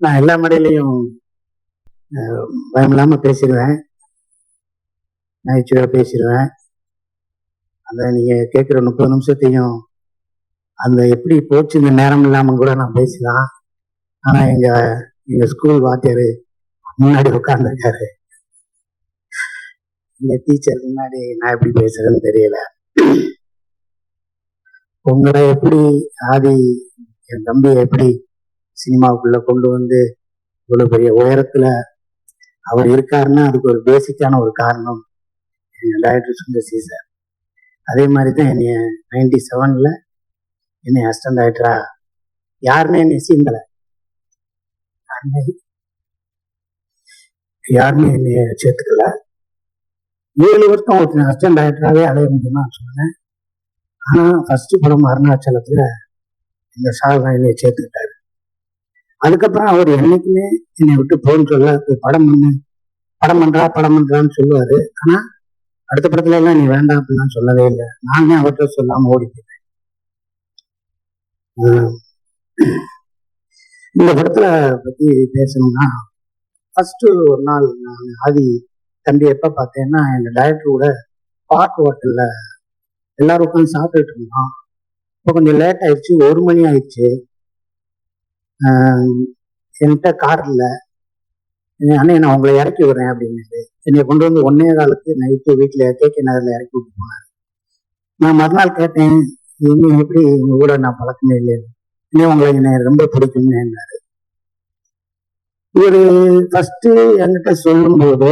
நான் எல்லா மேடையிலையும் அஹ், பேசிடுவேன் நகைச்சுவையா பேசிடுவேன் அந்த நீங்க கேட்குற முப்பது நிமிஷத்தையும் அந்த எப்படி போச்சு இந்த நேரம் இல்லாம கூட நான் பேசலாம். ஆனா எங்க எங்க ஸ்கூல் வாத்தியாரு முன்னாடி உட்கார்ந்துருக்காரு. எங்க டீச்சர் முன்னாடி நான் எப்படி பேசுறேன்னு தெரியல. உங்களை எப்படி ஆதி என் தம்பியை எப்படி சினிமாவுக்குள்ள கொண்டு வந்து இவ்வளவு பெரிய உயரத்துல அவர் இருக்காருன்னா அதுக்கு ஒரு பேசிக்கான ஒரு காரணம் டைரக்டர் சுந்தர் சி சார் அதே மாதிரி தான் என்னைய நைன்டி செவன்ல என்னை அசிஸ்டன்ட் டைரக்டரா யாருமே என்னை சீந்தலை யாருமே யாருமே என்னைய சேர்த்துக்கல. ஏழு வருஷம் ஒரு அசிஸ்டன்ட் டைரக்டராகவே அலைய முடியுமா சொன்னேன். ஆனா ஃபர்ஸ்ட் படம் அருணாச்சலத்துல இந்த சார் தான் என்னைய சேர்த்துக்கிட்டாரு. அதுக்கப்புறம் அவர் என்னைக்குமே என்னை விட்டு போன்னு சொல்ல படம் பண்ணு. படம் பண்றா படம் பண்றான்னு சொல்லுவாரு. ஆனா அடுத்த படத்துல எல்லாம் நீ வேண்டாம் அப்படிலாம் சொல்லவே இல்லை. நானே அவர்கிட்ட சொல்லாம ஓடி போயிட்டேன் ஆஹ் இந்த படத்துல பத்தி பேசணும்னா ஃபர்ஸ்ட் ஒரு நாள் நான் ஆதி தம்பி எப்ப பார்த்தேன்னா எங்க டைரக்டர் கூட பார்க் ஹோட்டல்ல எல்லாரும் உட்காந்து சாப்பிட்டுட்டு இருந்தோம். இப்போ கொஞ்சம் லேட் ஆயிடுச்சு ஒரு மணி ஆயிடுச்சு. என்கிட்ட கார் இல்லை. அண்ணே நான் உங்களை இறக்கி விடுறேன் அப்படின்னு என்னை கொண்டு வந்து ஒன்னே காலத்து நைட்டு வீட்டில் கேகே நகரில் இறக்கி விட்டு போனார். நான் மறுநாள் கேட்டேன் இன்னும் எப்படி உங்க கூட நான் பழக்கமே இல்லை இன்னும் உங்களை என்னை ரொம்ப பிடிக்கும்னு என்னாரு இவரு ஃபர்ஸ்ட் என்கிட்ட சொல்லும்போது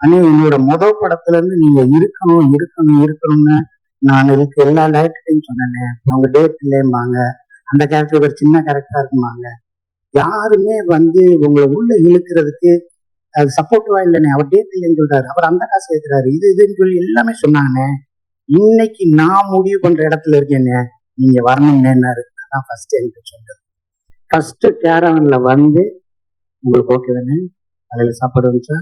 அண்ணே என்னோட முதல் படத்துல இருந்து நீங்க இருக்கணும் இருக்கணும் இருக்கணும்னு நான் இதுக்கு எல்லா லைட்டையும் சொன்னேன் அவங்க டேட் இல்லைம்பாங்க. அந்த கேரக்டர் ஒரு சின்ன கேரக்டரா இருக்குமாங்க. யாருமே வந்து உங்களை உள்ள இழுக்கிறதுக்கு அது சப்போர்ட்டிவா இல்லைண்ணே அவர் டேட் இல்லைன்னு சொல்றாரு. அவர் அந்த காசு கேட்கிறாரு இது இதுன்னு சொல்லி எல்லாமே சொன்னாங்கண்ணே. இன்னைக்கு நான் முடிவு பண்ற இடத்துல இருக்கேன்னு நீங்க வரணும்னு அதான் ஃபர்ஸ்ட் எனக்கு சொல்றது ஃபர்ஸ்ட் கேரவன்ல வந்து உங்களுக்கு ஓகே தானே? காலையில சாப்பாடு வந்துச்சா?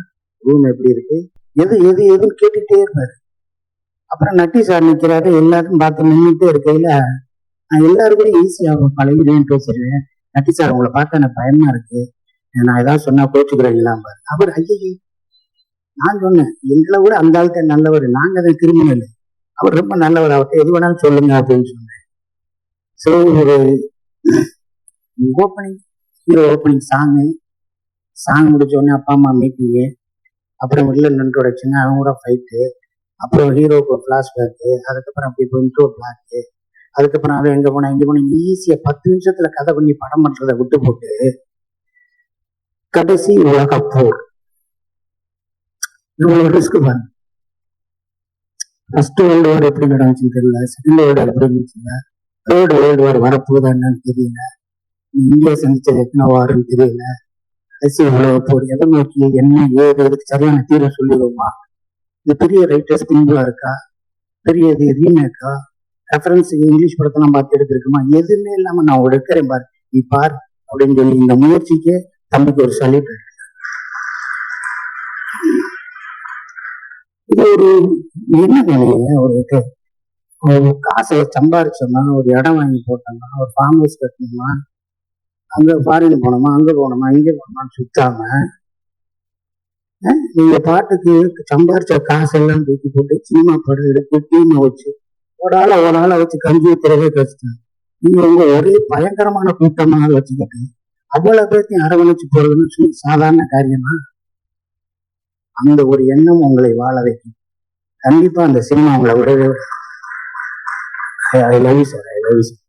ரூம் எப்படி இருக்கு? எது எது எதுன்னு கேட்டுட்டே இருப்பாரு. அப்புறம் நட்டி சார் நிக்கிறாரு. எல்லாரும் பார்த்து நின்றுட்டே இருக்கையில நான் எல்லாருக்கும் ஈஸியாக பழகிடுவேன் பேசுறேன் நட்டி சார் உங்களை பார்த்தா எனக்கு பயமா இருக்கு. நான் ஏதாவது சொன்னா கோச்சுக்கிறீங்களா? அவர் ஐயே நான் சொன்னேன் எங்களை விட அந்த ஆள்கிட்ட நல்லவர். நாங்க அதை கிரிமினல் அவர் ரொம்ப நல்லவர். அவர்கிட்ட எது வேணாலும் சொல்லுங்க அப்படின்னு சொன்னேன். ஸோ ஒரு opening hero opening song song முடிச்ச உடனே அப்பா அம்மா மீட்டிங்கு அப்புறம் வெளில நன்றோட சின்ன அவங்க கூட ஃபைட்டு அப்புறம் ஹீரோக்கு ஃப்ளாஷ்பேக்கு அதுக்கப்புறம் அப்படி போயிட்டு ஒரு பிளாக்கு அதுக்கப்புறம் அவன் எங்க போனா எங்க போனா ஈஸியா பத்து நிமிஷத்துல கதை பண்ணி படம் பண்றதை விட்டு போட்டு கடைசி உலக போர். இவ்வளவு ரிஸ்க் பாருங்க ஃபர்ஸ்ட் வேர்ல்டு வார் எப்படி நடந்துச்சுன்னு தெரியல. செகண்ட் வேர்ல்டு வார் எப்படி இருந்துச்சுங்க தேர்ட் வேர்ல்டு வார் வரப்போதா என்னன்னு தெரியல. இந்தியா சந்திச்சது எத்தனை வாருன்னு தெரியல. கடைசி உலக போர் எதை நோக்கி என்ன ஏது இதுக்கு சரியான தீர்வு சொல்லிடுவோமா? இது பெரிய ரைட்டர்ஸ் திங்குலா இருக்கா? பெரிய இது ரீமேக்கா ரெஃபரன்ஸ் இங்கிலீஷ் படத்தை படத்தெல்லாம் பார்த்து எடுத்திருக்கோமா எதுவுமே இல்லாம நான் எடுக்கிறேன் பார். நீ பார் அப்படின்னு சொல்லி இந்த முயற்சிக்கு தம்பிக்கு ஒரு சல்யூட் இது ஒரு என்ன அவருக்கு ஒரு காசை சம்பாரிச்சோம்னா ஒரு இடம் வாங்கி போட்டோம்னா ஒரு ஃபார்ம் ஹவுஸ் கட்டணுமா அங்க ஃபாரின் போனோமா அங்க போனோமா இங்க போனோமான்னு சுத்தாம நீங்க பாட்டுக்கு சம்பாரிச்ச காசெல்லாம் தூக்கி போட்டு சினிமா படம் எடுத்து டீமை வச்சு ஒரு ஆளை ஒரு ஆளை வச்சு கஞ்சி ஊத்துறதே கஷ்டம் நீங்க ஒரே பயங்கரமான கூட்டமாக வச்சுக்கிட்டு அவ்வளவு பேர்த்தையும் அரவணைச்சு போறதுன்னு சாதாரண காரியமா? அந்த ஒரு எண்ணம் உங்களை வாழ வைக்கும். கண்டிப்பா அந்த சினிமா உங்களை விடவே I love sir I love sir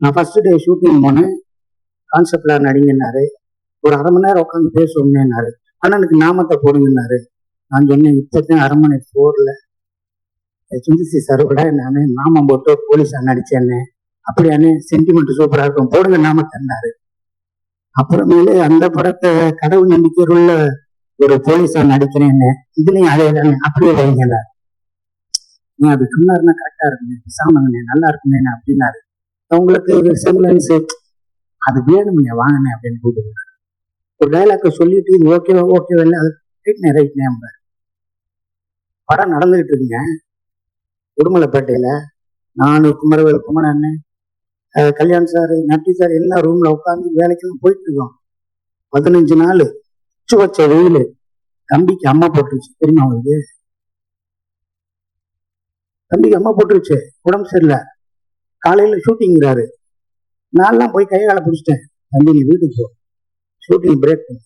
நான் ஃபர்ஸ்ட் டே ஷூட்டிங் போனேன். கான்செப்ட்ல நடிங்கன்னாரு. ஒரு அரை மணி நேரம் உட்காந்து பேசுவோம்னாரு அண்ணனுக்கு நாமத்தை போடுங்கன்னாரு. நான் சொன்னேன் இப்பதான் அரண்மனை போர்ல சுந்தசி சார் கூட நான் நாமம் போட்டு போலீஸா நடிச்சேன்னு. அப்படியானே சென்டிமெண்ட் சூப்பரா இருக்கும். போடுங்க நாமத்தன்னாரு அப்புறமேலு அந்த படத்தை கடவுள் நம்பிக்கையுள்ள ஒரு போலீஸா நடிக்கிறேன்னு இதுலயும் அதே தானே அப்படியே வைங்களா நீ அப்படி சொன்னாருன்னா கரெக்டா இருக்குங்க பேசாமங்கண்ணே நல்லா இருக்குங்க அப்படின்னாரு. உங்களுக்கு ஒரு செம்பிளன்ஸ் அது வேணும்ங்க வாங்கினே அப்படின்னு கூப்பிடுங்க ஒரு டைலாக்க சொல்லிட்டு இது ஓகேவா ஓகேவா இல்லை அது ரைட்னே ரைட்னே படம் நடந்துகிட்டு இருக்குங்க. உடுமலைப்பேட்டையில. நானு குமரவேல் குமரன் அண்ணன் கல்யாண் சார் நட்டி சார் எல்லா ரூம்ல உட்காந்து வேலைக்கெல்லாம் போயிட்டு இருக்கோம் பதினஞ்சு நாள் உச்சு வச்ச வெயில். தம்பிக்கு அம்மா போட்டுருச்சு. தெரியுமா அவங்களுக்கு தம்பிக்கு அம்மா போட்டுருச்சு. உடம்பு சரியில்லை. காலையில ஷூட்டிங்கிறாரு நான்லாம் போய் கை காலை பிடிச்சிட்டேன். தம்பி நீ வீட்டுக்கு போ. ஷூட்டிங் பிரேக் பண்ணு.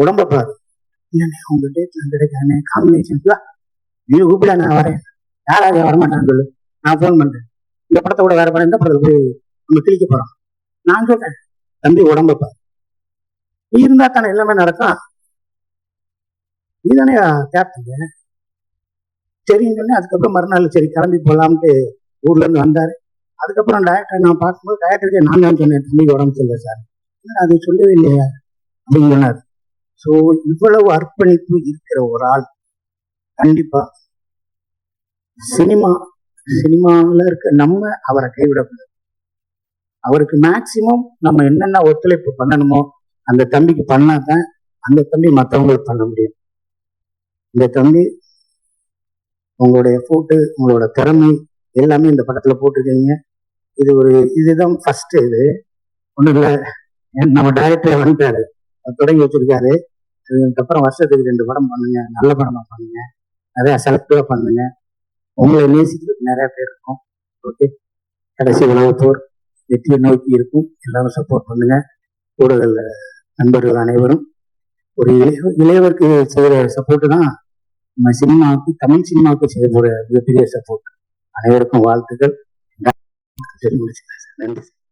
உடம்ப பாரு. இல்லைண்ணே உங்க டேட்ல கிடைக்கானே காம்பினேஷன் நீ கூப்பிட நான் வரேன். யாராவது வரமாட்டான்னு சொல்லு. நான் ஃபோன் பண்றேன். இந்த படத்தை கூட வேற படம் இந்த படத்தை போய் நம்ம கிழிக்க போறோம். நான் சொல்றேன் தம்பி உடம்ப பாரு. நீ இருந்தா தானே எல்லாமே நடக்கும்? நீ தானே கேப்டன் சரிங்கன்னு சொன்னேன் அதுக்கப்புறம் மறுநாள் சரி கிளம்பி போகலாம்ட்டு ஊர்ல இருந்து வந்தாரு. அதுக்கப்புறம் டாக்டர் நான் பார்க்கும்போது டாக்டருக்கு நான் தான் சொன்னேன் தம்பி உடம்பு சொல்ல சார். அது சொல்லவே இல்லையா அப்படின்னு சொன்னார். ஸோ இவ்வளவு அர்ப்பணிப்பு இருக்கிற ஒரு ஆள். கண்டிப்பா சினிமா. சினிமாவில் இருக்க நம்ம அவரை கைவிடக்கூடாது. அவருக்கு மேக்சிமம் நம்ம என்னென்ன ஒத்துழைப்பு பண்ணணுமோ அந்த தம்பிக்கு பண்ணாதான் அந்த தம்பி மற்றவங்களுக்கு பண்ண முடியும். இந்த தம்பி உங்களுடைய ஃபோட்டு உங்களோட திறமை எல்லாமே இந்த படத்துல போட்டிருக்கீங்க. இது ஒரு இதுதான் ஃபஸ்ட்டு இது. ஒன்றும் இல்லை. நம்ம டைரக்டர் வந்துட்டாரு. தொடங்கி வச்சிருக்காரு. இதுக்கப்புறம் வருஷத்துக்கு ரெண்டு படம் பண்ணுங்க. நல்ல படமா பண்ணுங்க. நிறையா செலக்டிவாக பண்ணுங்க. உங்களை நேசிக்கிறதுக்கு நிறைய பேர் இருக்கும். ஓகே கடைசி உலகத்தோர் வெற்றியை நோக்கி இருக்கும். எல்லாரும் சப்போர்ட் பண்ணுங்க. கூடுதல் நண்பர்கள் அனைவரும். ஒரு இளைய இளையவருக்கு செய்கிற சப்போர்ட் தான் நம்ம சினிமாவுக்கு தமிழ் சினிமாவுக்கு செய்ய மிகப்பெரிய சப்போர்ட் அனைவருக்கும் வாழ்த்துக்கள். நன்றி.